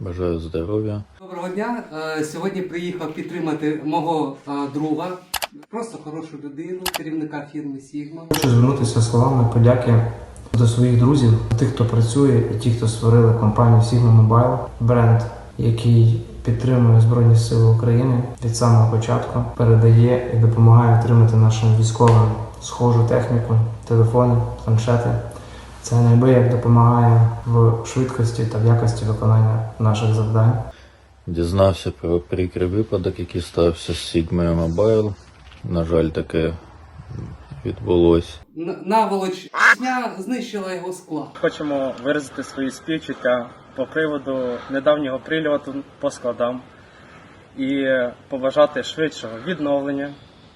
Бажаю здоров'я. Доброго дня. Е, Сьогодні приїхав підтримати мого е, друга, просто хорошу людину, керівника фірми Sigma. Хочу звернутися словами подяки до своїх друзів, тих, хто працює, і ті, хто створили компанію Sigma Mobile, бренд, який підтримує Збройні Сили України від самого початку, передає і допомагає отримати нашим військовим схожу техніку, телефони, планшети. Це найбияк допомагає в швидкості та в якості виконання наших завдань. Дізнався про прикрий випадок, який стався з Sigma Mobile. На жаль, таке відбулось. Н- Наволоч дня знищила його склад. Хочемо виразити свої співчуття по приводу недавнього прильоту по складам і побажати швидшого відновлення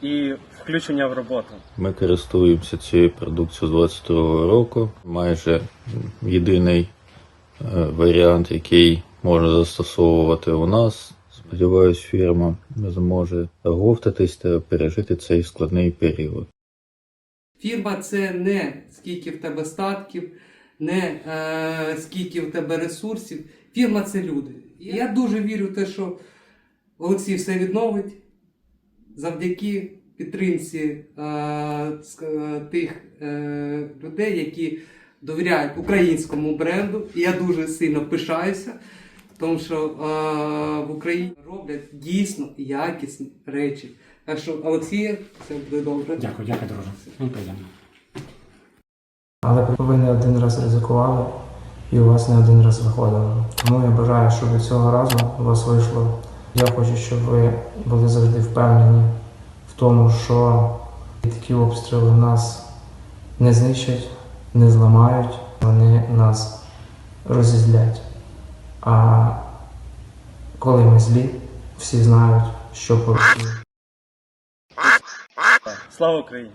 і включення в роботу. Ми користуємося цією продукцією з 22-го року. Майже єдиний е, варіант, який можна застосовувати у нас. Сподіваюсь, фірма зможе оговтатись та пережити цей складний період. Фірма це не скільки в тебе статків, не е, скільки в тебе ресурсів. Фірма це люди. І я дуже вірю в те, що Олексій все відновить завдяки підтримці е, е, тих е, людей, які довіряють українському бренду. І я дуже сильно пишаюся, тому що е, в Україні роблять дійсно якісні речі. Так що, Олексія, все буде добре. Дякую, дякую, друже. Мені приємно. Але ви не один раз ризикували і у вас не один раз виходило. Тому я бажаю, щоб цього разу у вас вийшло. Я хочу, щоб ви були завжди впевнені в тому, що такі обстріли нас не знищать, не зламають, вони нас розізлять. А коли ми злі, всі знають, що порушили. Слава Україні!